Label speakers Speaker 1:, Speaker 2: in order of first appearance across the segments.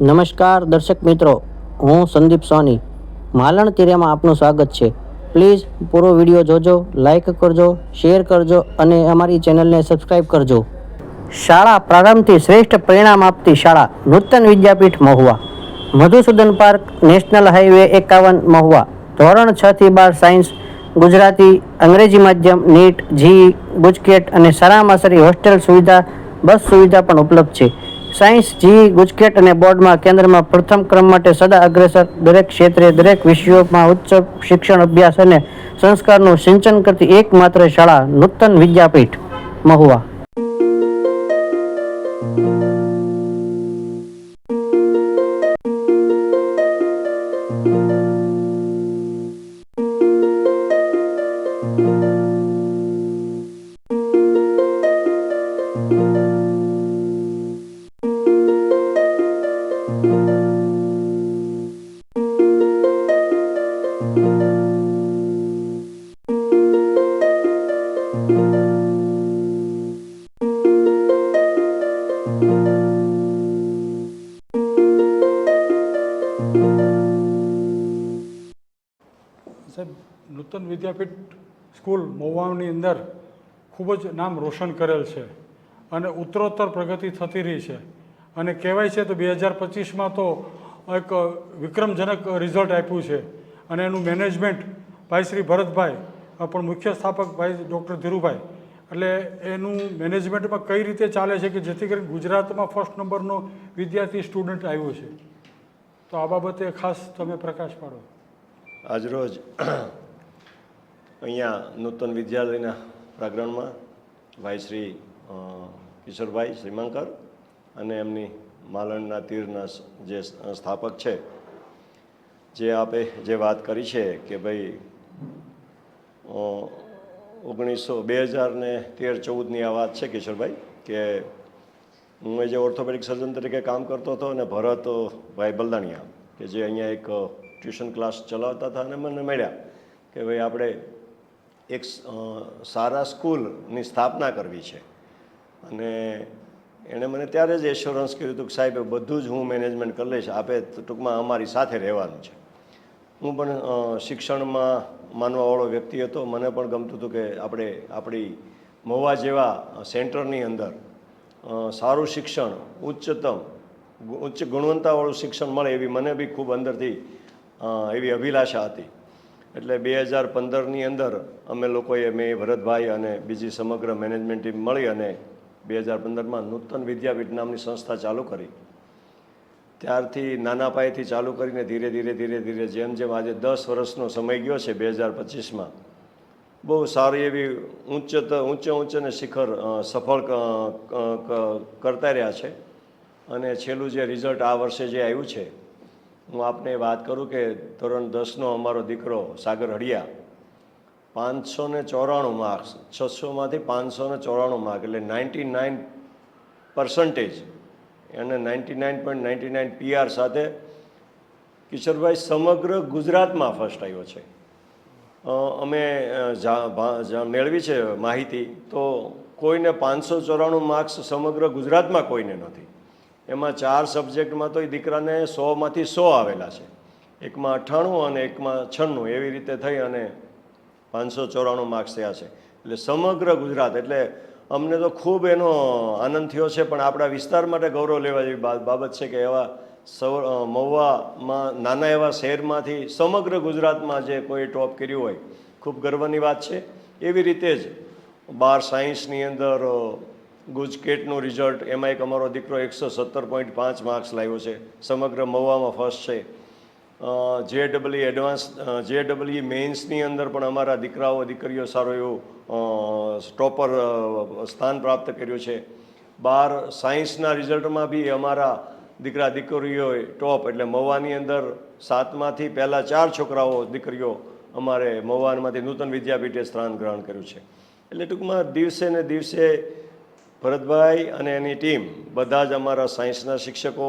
Speaker 1: નમસ્કાર દર્શક મિત્રો, હું સંદીપ સોની. માલણ તીરેમાં આપનું સ્વાગત છે. પ્લીઝ પૂરો વીડિયો જોજો લાઇક કરજો, શેર કરજો અને અમારી ચેનલને સબસ્ક્રાઈબ કરજો. શાળા પ્રારંભથી શ્રેષ્ઠ પરિણામ આપતી શાળા Nutan Vidyapith Mahuva. Madhusudan park national highway એકાવન મહુવા. ધોરણ છ થી બાર સાયન્સ, ગુજરાતી, અંગ્રેજી માધ્યમ, નીટ, જી, ગુજકેટ અને સારામાં સારી હોસ્ટેલ સુવિધા, બસ સુવિધા પણ ઉપલબ્ધ છે. સાયન્સ જી ગુજકેટ અને બોર્ડમાં કેન્દ્રમાં પ્રથમ ક્રમ માટે સદા અગ્રેસર દરેક ક્ષેત્રે, દરેક વિષયોમાં ઉચ્ચ શિક્ષણ અભ્યાસ અને સંસ્કારનું સિંચન કરતી એકમાત્ર શાળા નૂતન વિદ્યાપીઠ મહુવા.
Speaker 2: વિદ્યાપીઠ સ્કૂલ મહુવાની અંદર ખૂબ જ નામ રોશન કરેલ છે અને ઉત્તરોત્તર પ્રગતિ થતી રહી છે. અને કહેવાય છે તો બે હજાર પચીસમાં તો એક વિક્રમજનક રિઝલ્ટ આપ્યું છે અને એનું મેનેજમેન્ટ ભાઈ શ્રી ભરતભાઈ પણ મુખ્ય સ્થાપક ભાઈ ડૉક્ટર ધીરુભાઈ. એટલે એનું મેનેજમેન્ટમાં કઈ રીતે ચાલે છે કે જેથી કરીને ગુજરાતમાં ફર્સ્ટ નંબરનો વિદ્યાર્થી સ્ટુડન્ટ આવ્યો છે. તો આ બાબતે ખાસ તમે પ્રકાશ પાડો.
Speaker 3: આજરોજ અહીંયા નૂતન વિદ્યાલયના પ્રાંગણમાં ભાઈ શ્રી કિશોરભાઈ શ્રીમાંકર અને એમની માલણના તીરના જે સ્થાપક છે, જે આપે જે વાત કરી છે કે ભાઈ ઓગણીસો બે હજાર ને તેર ચૌદની આ વાત છે કિશોરભાઈ, કે હું જે ઓર્થોપેડિક સર્જન તરીકે કામ કરતો હતો અને ભરત ભાઈ બલદાણિયા, કે જે અહીંયા એક ટ્યુશન ક્લાસ ચલાવતા હતા અને મને મળ્યા કે ભાઈ આપણે એક સારા સ્કૂલની સ્થાપના કરવી છે. અને એણે મને ત્યારે જ એશ્યોરન્સ કર્યું હતું કે સાહેબ બધું જ હું મેનેજમેન્ટ કરી લઈશ. આપે ટૂંકમાં અમારી સાથે રહેવાનું છે. હું પણ શિક્ષણમાં માનવાવાળો વ્યક્તિ હતો. મને પણ ગમતું હતું કે આપણે આપણી મહુવા જેવા સેન્ટરની અંદર સારું શિક્ષણ, ઉચ્ચતમ, ઉચ્ચ ગુણવત્તાવાળું શિક્ષણ મળે એવી મને બી ખૂબ અંદરથી એવી અભિલાષા હતી. એટલે બે હજાર પંદરની અંદર અમે લોકોએ મેં ભરતભાઈ અને બીજી સમગ્ર મેનેજમેન્ટ ટીમ મળી અને બે હજાર પંદરમાં નૂતન વિદ્યાપીઠ નામની સંસ્થા ચાલુ કરી. ત્યારથી નાના પાયેથી ચાલુ કરીને ધીરે ધીરે ધીરે ધીરે જેમ જેમ આજે દસ વર્ષનો સમય ગયો છે બે હજાર પચીસમાં, બહુ સારી એવી ઉચ્ચ ઊંચે ઊંચેને શિખર સફળ કરતા રહ્યા છે. અને છેલ્લું જે રિઝલ્ટ આ વર્ષે જે આવ્યું છે હું આપને વાત કરું કે ધોરણ દસનો અમારો દીકરો સાગર હડિયા પાંચસો ને ચોરાણું માર્ક્સ છસોમાંથી પાંચસો ને ચોરાણું માર્ક એટલે નાઇન્ટી નાઇન પર્સન્ટેજ અને ninety nine point ninety nine PR સાથે કિશોરભાઈ સમગ્ર ગુજરાતમાં ફર્સ્ટ આવ્યો છે. અમે મેળવી છે માહિતી તો કોઈને પાંચસો ચોરાણું માર્ક્સ સમગ્ર ગુજરાતમાં કોઈને નથી. એમાં ચાર સબ્જેક્ટમાં તો એ દીકરાને સોમાંથી સો આવેલા છે. એકમાં અઠ્ઠાણું અને એકમાં છન્નું, એવી રીતે થઈ અને પાંચસો ચોરાણું માર્ક્સ થયા છે. એટલે સમગ્ર ગુજરાત, એટલે અમને તો ખૂબ એનો આનંદ થયો છે, પણ આપણા વિસ્તાર માટે ગૌરવ લેવા જેવી બાબત છે કે એવા સૌ મહુવામાં, નાના એવા શહેરમાંથી સમગ્ર ગુજરાતમાં જે કોઈ ટોપ કર્યું હોય, ખૂબ ગર્વની વાત છે. એવી રીતે જ બાર સાયન્સની અંદર ગુજકેટનું રિઝલ્ટ એમાં એક અમારો દીકરો એકસો સત્તર પોઈન્ટ પાંચ માર્ક્સ લાવ્યો છે. સમગ્ર મહુવામાં ફર્સ્ટ છે. J double E advance J double E મેઇન્સની અંદર પણ અમારા દીકરાઓ, દીકરીઓ સારો એવું ટોપર સ્થાન પ્રાપ્ત કર્યું છે. બાર સાયન્સના રિઝલ્ટમાં બી અમારા દીકરા, દીકરીઓએ ટોપ, એટલે મહુવાની અંદર સાતમાંથી પહેલાં ચાર છોકરાઓ, દીકરીઓ અમારે મહુવાનમાંથી નૂતન વિદ્યાપીઠે સ્થાન ગ્રહણ કર્યું છે. એટલે ટૂંકમાં દિવસે ને દિવસે ભરતભાઈ અને એની ટીમ બધા જ અમારા સાયન્સના શિક્ષકો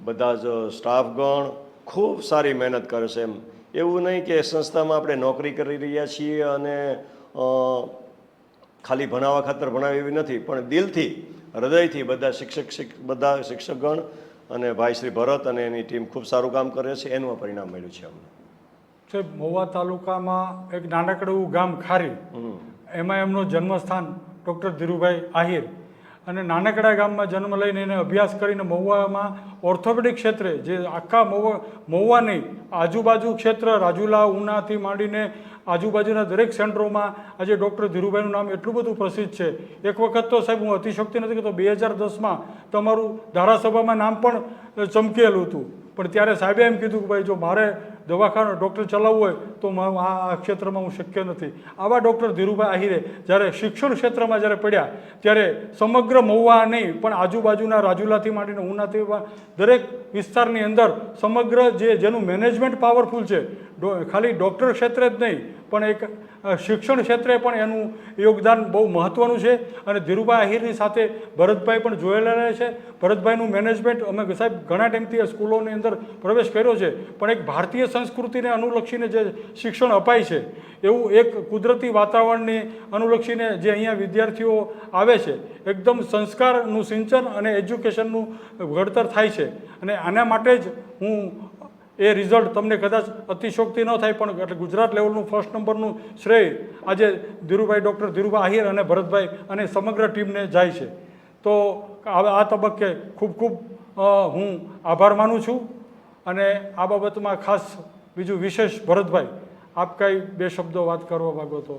Speaker 3: બધા જ સ્ટાફગણ ખૂબ સારી મહેનત કરે છે એમ. એવું નહીં કે સંસ્થામાં આપણે નોકરી કરી રહ્યા છીએ અને ખાલી ભણાવવા ખાતર ભણાવી એવી નથી પણ દિલથી હૃદયથી બધા શિક્ષક બધા શિક્ષકગણ અને ભાઈ શ્રી ભરત અને એની ટીમ ખૂબ સારું કામ કરે છે એનું પરિણામ મળ્યું છે અમને.
Speaker 2: સાહેબ મહુવા તાલુકામાં એક નાનકડું ગામ ખારી એમાં એમનું જન્મસ્થાન ડૉક્ટર ધીરુભાઈ આહિર. અને નાનકડા ગામમાં જન્મ લઈને એને અભ્યાસ કરીને મહુવામાં ઓર્થોપેડિક ક્ષેત્રે જે આખા મહુવા મહુવા નહીં, આજુબાજુ ક્ષેત્ર, રાજુલા, ઉનાથી માંડીને આજુબાજુના દરેક સેન્ટરોમાં આજે ડૉક્ટર ધીરુભાઈનું નામ એટલું બધું પ્રસિદ્ધ છે. એક વખત તો સાહેબ હું અતિશક્તિ નથી કહેતો, બે હજાર દસમાં તમારું ધારાસભામાં નામ પણ ચમકેલું હતું. પણ ત્યારે સાહેબે એમ કીધું કે ભાઈ જો મારે દવાખાનું ડૉક્ટર ચલાવવું હોય તો આ ક્ષેત્રમાં હું શક્ય નથી. આવા ડૉક્ટર ધીરુભાઈ આહિરે જ્યારે શિક્ષણ ક્ષેત્રમાં જ્યારે પડ્યા, ત્યારે સમગ્ર મહુવા નહીં, પણ આજુબાજુના રાજુલાથી માંડીને ઉનાથી દરેક વિસ્તારની અંદર સમગ્ર જે જેનું મેનેજમેન્ટ પાવરફુલ છે ખાલી ડૉક્ટર ક્ષેત્રે જ નહીં, પણ એક શિક્ષણ ક્ષેત્રે પણ એનું યોગદાન બહુ મહત્ત્વનું છે. અને ધીરુભાઈ આહિરની સાથે ભરતભાઈ પણ જોયેલા રહે છે. ભરતભાઈનું મેનેજમેન્ટ અમે સાહેબ ઘણા ટાઈમથી સ્કૂલોની અંદર પ્રવેશ કર્યો છે. પણ એક ભારતીય સંસ્કૃતિને અનુલક્ષીને જે શિક્ષણ અપાય છે, એવું એક કુદરતી વાતાવરણને અનુલક્ષીને જે અહીંયા વિદ્યાર્થીઓ આવે છે, એકદમ સંસ્કારનું સિંચન અને એજ્યુકેશનનું ઘડતર થાય છે. અને આના માટે જ હું એ રિઝલ્ટ તમને કદાચ અતિશોક્તિ ન થાય પણ એટલે ગુજરાત લેવલનું ફર્સ્ટ નંબરનું શ્રેય આજે ધીરુભાઈ ડૉક્ટર ધીરુભાઈ આહિર અને ભરતભાઈ અને સમગ્ર ટીમને જાય છે. તો આ આ તબક્કે ખૂબ ખૂબ હું આભાર માનું છું. અને આ બાબતમાં ખાસ બીજું વિશેષ ભરતભાઈ આપ કાંઈ બે શબ્દો વાત કરવા માગો તો?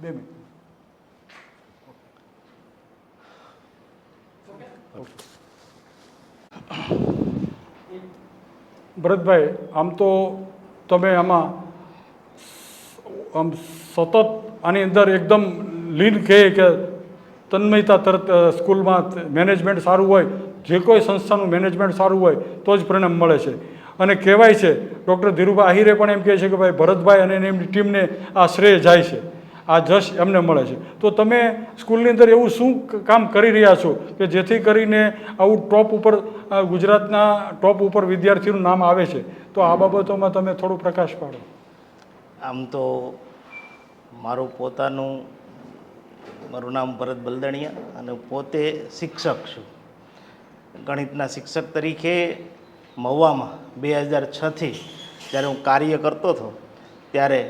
Speaker 2: બે મિનિટ. ભરતભાઈ, આમ તો તમે આમાં આમ સતત આની અંદર એકદમ લીન કહે કે તન્મયતા તરત સ્કૂલમાં મેનેજમેન્ટ સારું હોય, જે કોઈ સંસ્થાનું મેનેજમેન્ટ સારું હોય, તો જ પરિણામ મળે છે. અને કહેવાય છે, ડૉક્ટર ધીરુભાઈ આહિરે પણ એમ કહે છે કે ભાઈ, ભરતભાઈ અને એમની ટીમને આ શ્રેય જાય છે. આ જશ એમને મળે છે. તો તમે સ્કૂલની અંદર એવું શું કામ કરી રહ્યા છો કે જેથી કરીને આવું ટોપ ઉપર ગુજરાતના ટોપ ઉપર વિદ્યાર્થીનું નામ આવે છે? તો આ બાબતોમાં તમે થોડું પ્રકાશ પાડો.
Speaker 4: આમ તો મારું પોતાનું, મારું નામ ભરત બલદણિયા અને પોતે શિક્ષક છું. ગણિતના શિક્ષક તરીકે મહુવામાં બે હજાર છથી જ્યારે હું કાર્ય કરતો હતો, ત્યારે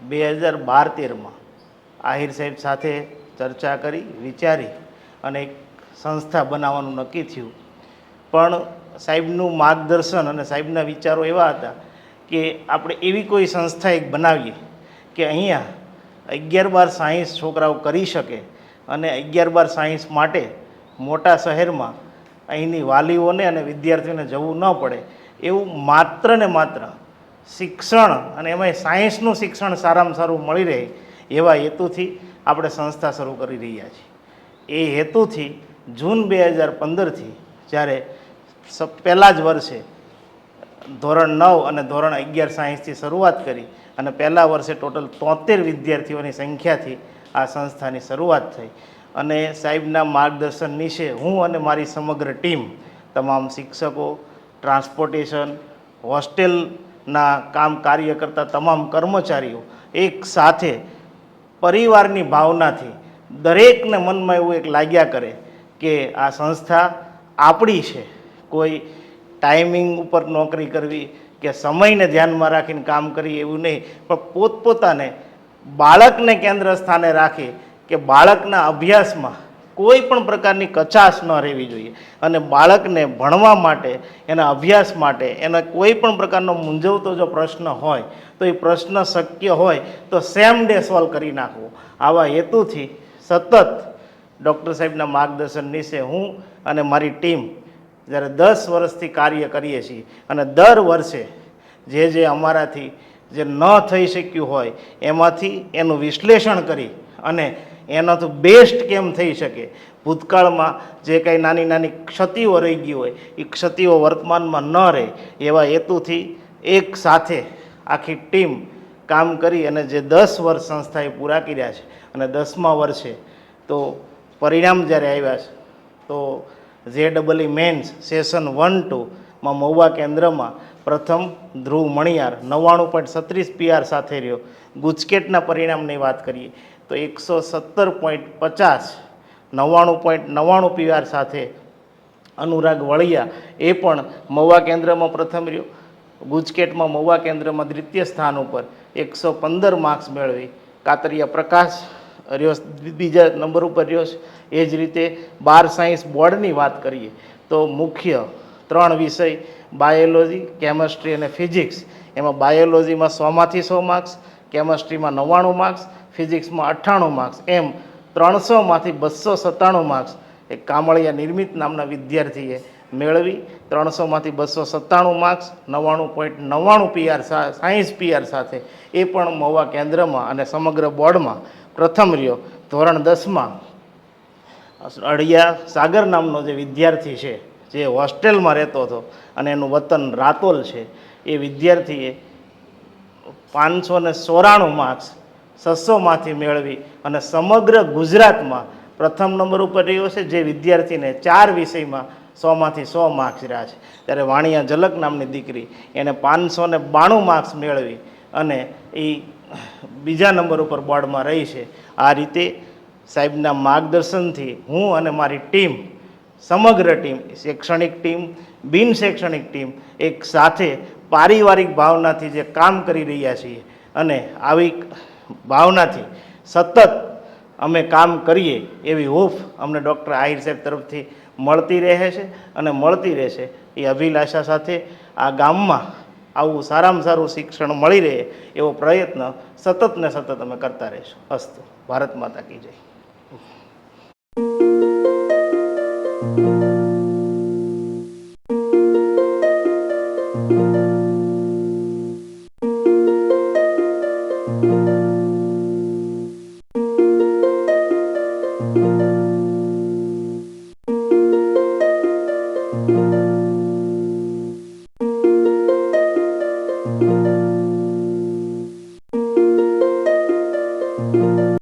Speaker 4: બે હજાર બાર તેરમાં આહિર સાહેબ સાથે ચર્ચા કરી, વિચારી અને એક સંસ્થા બનાવવાનું નક્કી થયું. પણ સાહેબનું માર્ગદર્શન અને સાહેબના વિચારો એવા હતા કે આપણે એવી કોઈ સંસ્થા એક બનાવીએ કે અહીંયા અગિયાર બાર સાયન્સ છોકરાઓ કરી શકે અને અગિયાર બાર સાયન્સ માટે મોટા શહેરમાં અહીંની વાલીઓને અને વિદ્યાર્થીઓને જવું ન પડે. એવું માત્ર ને માત્ર શિક્ષણ અને એમાંય સાયન્સનું શિક્ષણ સારામાં સારું મળી રહે એવા હેતુથી આપણે સંસ્થા શરૂ કરી રહ્યા છીએ. એ હેતુથી જૂન બે હજાર પંદરથી જ્યારે પહેલાં જ વર્ષે ધોરણ નવ અને ધોરણ અગિયાર સાયન્સથી શરૂઆત કરી અને પહેલા વર્ષે ટોટલ તોતેર વિદ્યાર્થીઓની સંખ્યાથી આ સંસ્થાની શરૂઆત થઈ. અને સાહેબના માર્ગદર્શન નીચે હું અને મારી સમગ્ર ટીમ, તમામ શિક્ષકો, ટ્રાન્સપોર્ટેશન, હોસ્ટેલના કામ કાર્ય કરતા તમામ કર્મચારીઓ એક સાથે પરિવારની ભાવનાથી દરેકને મનમાં એવું એક લાગ્યા કરે કે આ સંસ્થા આપણી છે. કોઈ ટાઈમિંગ ઉપર નોકરી કરવી કે સમયને ધ્યાનમાં રાખીને કામ કરીએ એવું નહીં. પણ પોતપોતાને બાળકને કેન્દ્ર સ્થાને રાખી કે બાળકના અભ્યાસમાં કોઈ પણ પ્રકારની કચાશ ન રહેવી જોઈએ. અને બાળકને ભણવા માટે, એના અભ્યાસ માટે, એના કોઈ પણ પ્રકારનો મૂંઝવતો જો પ્રશ્ન હોય, તો એ પ્રશ્ન શક્ય હોય, તો સેમ ડે સોલ્વ કરી નાખવો. આવા હેતુથી સતત ડૉક્ટર સાહેબના માર્ગદર્શન નીચે હું અને મારી ટીમ જ્યારે દસ વર્ષથી કાર્ય કરીએ છીએ અને દર વર્ષે જે જે અમારાથી જે ન થઈ શક્યું હોય, એમાંથી એનું વિશ્લેષણ કરી અને એનાથી બેસ્ટ કેમ થઈ શકે? ભૂતકાળમાં જે કંઈ નાની નાની ક્ષતિઓ રહી ગઈ હોય, એ ક્ષતિઓ વર્તમાનમાં ન રહે. એવા હેતુથી એક સાથે આખી ટીમ કામ કરી અને જે દસ વર્ષ સંસ્થાએ પૂરા કર્યા છે અને દસમા વર્ષે તો પરિણામ જ્યારે આવ્યા છે, તો J double mains session one ટુમાં Mahuva કેન્દ્રમાં પ્રથમ ધ્રુવ મણિયાર નવ્વાણું પોઈન્ટ સત્રીસ પીઆર સાથે રહ્યો. ગુજકેટના પરિણામની વાત કરીએ તો એકસો સત્તર પોઈન્ટ પચાસ, નવ્વાણું પોઈન્ટ નવ્વાણું પીઆર સાથે અનુરાગ વળિયા એ પણ મહુવા કેન્દ્રમાં પ્રથમ રહ્યો. ગુજકેટમાં મહુવા કેન્દ્રમાં દ્વિતીય સ્થાન ઉપર એકસો પંદર માર્ક્સ મેળવી. કાતરિયા પ્રકાશ રહ્યો, બીજા નંબર ઉપર રહ્યો છે. એ જ રીતે બાર સાયન્સ બોર્ડની વાત કરીએ તો મુખ્ય ત્રણ વિષય બાયોલોજી, કેમેસ્ટ્રી અને ફિઝિક્સ. એમાં બાયોલોજીમાં સોમાંથી સો માર્ક્સ, કેમેસ્ટ્રીમાં નવ્વાણું માર્ક્સ ફિઝિક્સમાં અઠ્ઠાણું માર્ક્સ એમ ત્રણસોમાંથી બસો સત્તાણું માર્ક્સ એ કામળિયા નિર્મિત નામના વિદ્યાર્થીએ મેળવી. ત્રણસોમાંથી બસો સત્તાણું માર્ક્સ નવ્વાણું પોઈન્ટ નવ્વાણું પીઆર સાયન્સ પીઆર સાથે એ પણ મહુવા કેન્દ્રમાં અને સમગ્ર બોર્ડમાં પ્રથમ રહ્યો. ધોરણ દસમાં અડિયા સાગર નામનો જે વિદ્યાર્થી છે, જે હોસ્ટેલમાં રહેતો હતો અને એનું વતન રાતોલ છે, એ વિદ્યાર્થીએ પાંચસો ને સોરાણું માર્ક્સ છસોમાંથી મેળવી અને સમગ્ર ગુજરાતમાં પ્રથમ નંબર ઉપર રહ્યો છે, જે વિદ્યાર્થીને ચાર વિષયમાં સોમાંથી સો માર્ક્સ રહ્યા છે. ત્યારે વાણિયા ઝલક નામની દીકરી એને પાંચસો ને બાણું માર્ક્સ મેળવી અને એ બીજા નંબર ઉપર બોર્ડમાં રહી છે. આ રીતે સાહેબના માર્ગદર્શનથી હું અને મારી ટીમ, સમગ્ર ટીમ, શૈક્ષણિક ટીમ, બિન શૈક્ષણિક ટીમ એક સાથે પારિવારિક ભાવનાથી જે કામ કરી રહ્યા છીએ. અને આવી ભાવનાથી સતત અમે કામ કરીએ એવી હૂફ અમને ડૉક્ટર આહિર સાહેબ તરફથી મળતી રહે છે અને મળતી રહેશે એ અભિલાષા સાથે આ ગામમાં આવું સારામાં સારું શિક્ષણ મળી રહે એવો પ્રયત્ન સતત ને સતત અમે કરતા રહીશું. અસ્તુ ભારત માતા કી જય. thank you